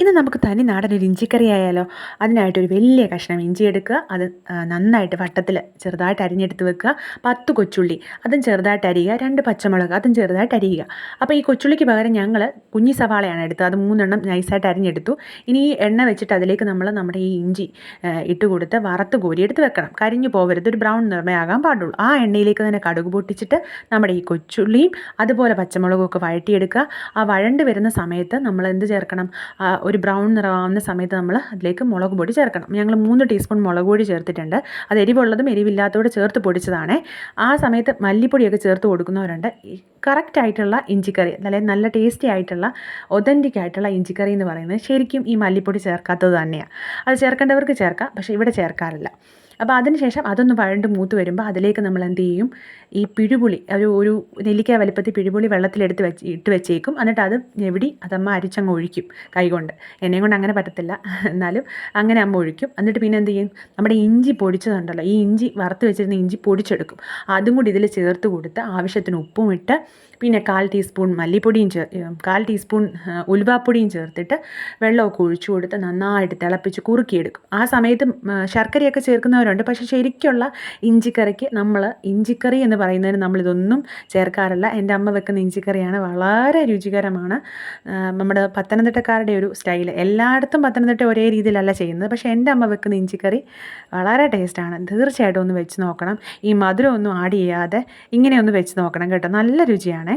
ഇന്ന് നമുക്ക് തനി നാടൻ ഒരു ഇഞ്ചിക്കറി ആയാലോ? അതിനായിട്ടൊരു വലിയ കഷ്ണം ഇഞ്ചി എടുക്കുക. അത് നന്നായിട്ട് വട്ടത്തിൽ ചെറുതായിട്ട് അരിഞ്ഞെടുത്ത് വെക്കുക. പത്ത് കൊച്ചുള്ളി. അതും ചെറുതായിട്ട് അരിയുക. രണ്ട് പച്ചമുളക്. അതും ചെറുതായിട്ട് അരിയുക. അപ്പോൾ ഈ കൊച്ചുള്ളിക്ക് പകരം ഞങ്ങൾ കുഞ്ഞി സവാളയാണ് എടുത്തത്. അത് മൂന്നെണ്ണം നൈസായിട്ട് അരിഞ്ഞെടുത്തു. ഇനി ഈ എണ്ണ വെച്ചിട്ട് അതിലേക്ക് നമ്മൾ നമ്മുടെ ഈ ഇഞ്ചി ഇട്ട് കൊടുത്ത് വറുത്ത് കോരിയെടുത്ത് വെക്കണം. കരിഞ്ഞു പോകരുത്. ഒരു ബ്രൗൺ നിറമയാകാൻ പാടുള്ളൂ. ആ എണ്ണയിലേക്ക് തന്നെ കടുക് പൊട്ടിച്ചിട്ട് നമ്മുടെ ഈ കൊച്ചുള്ളിയും അതുപോലെ പച്ചമുളകും ഒക്കെ വഴറ്റിയെടുക്കുക. ആ വഴണ്ട് വരുന്ന സമയത്ത് നമ്മൾ എന്ത് ചേർക്കണം ഒരു ബ്രൗൺ നിറമാവുന്ന സമയത്ത് നമ്മൾ അതിലേക്ക് മുളക് പൊടി ചേർക്കണം. ഞങ്ങൾ മൂന്ന് ടീസ്പൂൺ മുളക് പൊടി ചേർത്തിട്ടുണ്ട്. അത് എരിവുള്ളതും എരിവില്ലാത്തതോടെ ചേർത്ത് പൊടിച്ചതാണേ. ആ സമയത്ത് മല്ലിപ്പൊടിയൊക്കെ ചേർത്ത് കൊടുക്കുന്നവരുണ്ട്. കറക്റ്റ് ആയിട്ടുള്ള ഇഞ്ചിക്കറി അല്ലെങ്കിൽ നല്ല ടേസ്റ്റി ആയിട്ടുള്ള ഒതന്റിക് ആയിട്ടുള്ള ഇഞ്ചിക്കറി എന്ന് പറയുന്നത് ശരിക്കും ഈ മല്ലിപ്പൊടി ചേർക്കാത്തത് തന്നെയാണ് അത് ചേർക്കേണ്ടവർക്ക് ചേർക്കാം പക്ഷേ ഇവിടെ ചേർക്കാറില്ല. അപ്പോൾ അതിനുശേഷം അതൊന്ന് വഴണ്ട് മൂത്ത് വരുമ്പോൾ അതിലേക്ക് നമ്മൾ എന്ത് ചെയ്യും? ഈ പിഴുപുളി ഒരു ഒരു നെല്ലിക്ക വലിപ്പത്തിൽ പിഴുപുളി വെള്ളത്തിലെടുത്ത് വെച്ച് ഇട്ട് വെച്ചേക്കും. എന്നിട്ട് അത് ഞെവിടി അതമ്മ അരിച്ചങ്ങ് ഒഴിക്കും കൈകൊണ്ട്. എന്നെയും കൊണ്ട് അങ്ങനെ പറ്റത്തില്ല. എന്നാലും അങ്ങനെ അമ്മ ഒഴിക്കും. എന്നിട്ട് പിന്നെ എന്ത് ചെയ്യും? നമ്മുടെ ഇഞ്ചി പൊടിച്ചതുണ്ടല്ലോ ഈ ഇഞ്ചി വറുത്ത് വെച്ചിരുന്ന ഇഞ്ചി പൊടിച്ചെടുക്കും. അതും കൂടി ഇതിൽ ചേർത്ത് കൊടുത്ത് ആവശ്യത്തിന് ഉപ്പും ഇട്ട് പിന്നെ കാൽ ടീസ്പൂൺ മല്ലിപ്പൊടിയും ചേർ കാൽ ടീസ്പൂൺ ഉലുവാപ്പൊടിയും ചേർത്തിട്ട് വെള്ളമൊക്കെ ഒഴിച്ചു കൊടുത്ത് നന്നായിട്ട് തിളപ്പിച്ച് കുറുക്കിയെടുക്കും. ആ സമയത്ത് ശർക്കരയൊക്കെ ശർക്കരയൊക്കെ ചേർക്കുന്നവരുണ്ട് പക്ഷേ ശരിക്കുള്ള ഇഞ്ചിക്കറിക്ക് നമ്മൾ ഇഞ്ചിക്കറി എന്ന് പറയുന്നതിന് നമ്മളിതൊന്നും ചേർക്കാറില്ല. എന്റെ അമ്മ വെക്കുന്ന ഇഞ്ചിക്കറിയാണ് വളരെ രുചികരമാണ്. നമ്മുടെ പത്തനംതിട്ടക്കാരുടെ ഒരു സ്റ്റൈൽ എല്ലായിടത്തും പത്തനംതിട്ട ഒരേ രീതിയിലല്ല ചെയ്യുന്നത്. പക്ഷേ എന്റെ അമ്മ വെക്കുന്ന ഇഞ്ചിക്കറി വളരെ ടേസ്റ്റാണ്. തീർച്ചയായിട്ടും ഒന്ന് വെച്ച് നോക്കണം. ഈ മധുരം ഒന്നും ആഡ് ചെയ്യാതെ ഇങ്ങനെ ഒന്ന് വെച്ച് നോക്കണം കേട്ടോ. നല്ല രുചിയാണേ.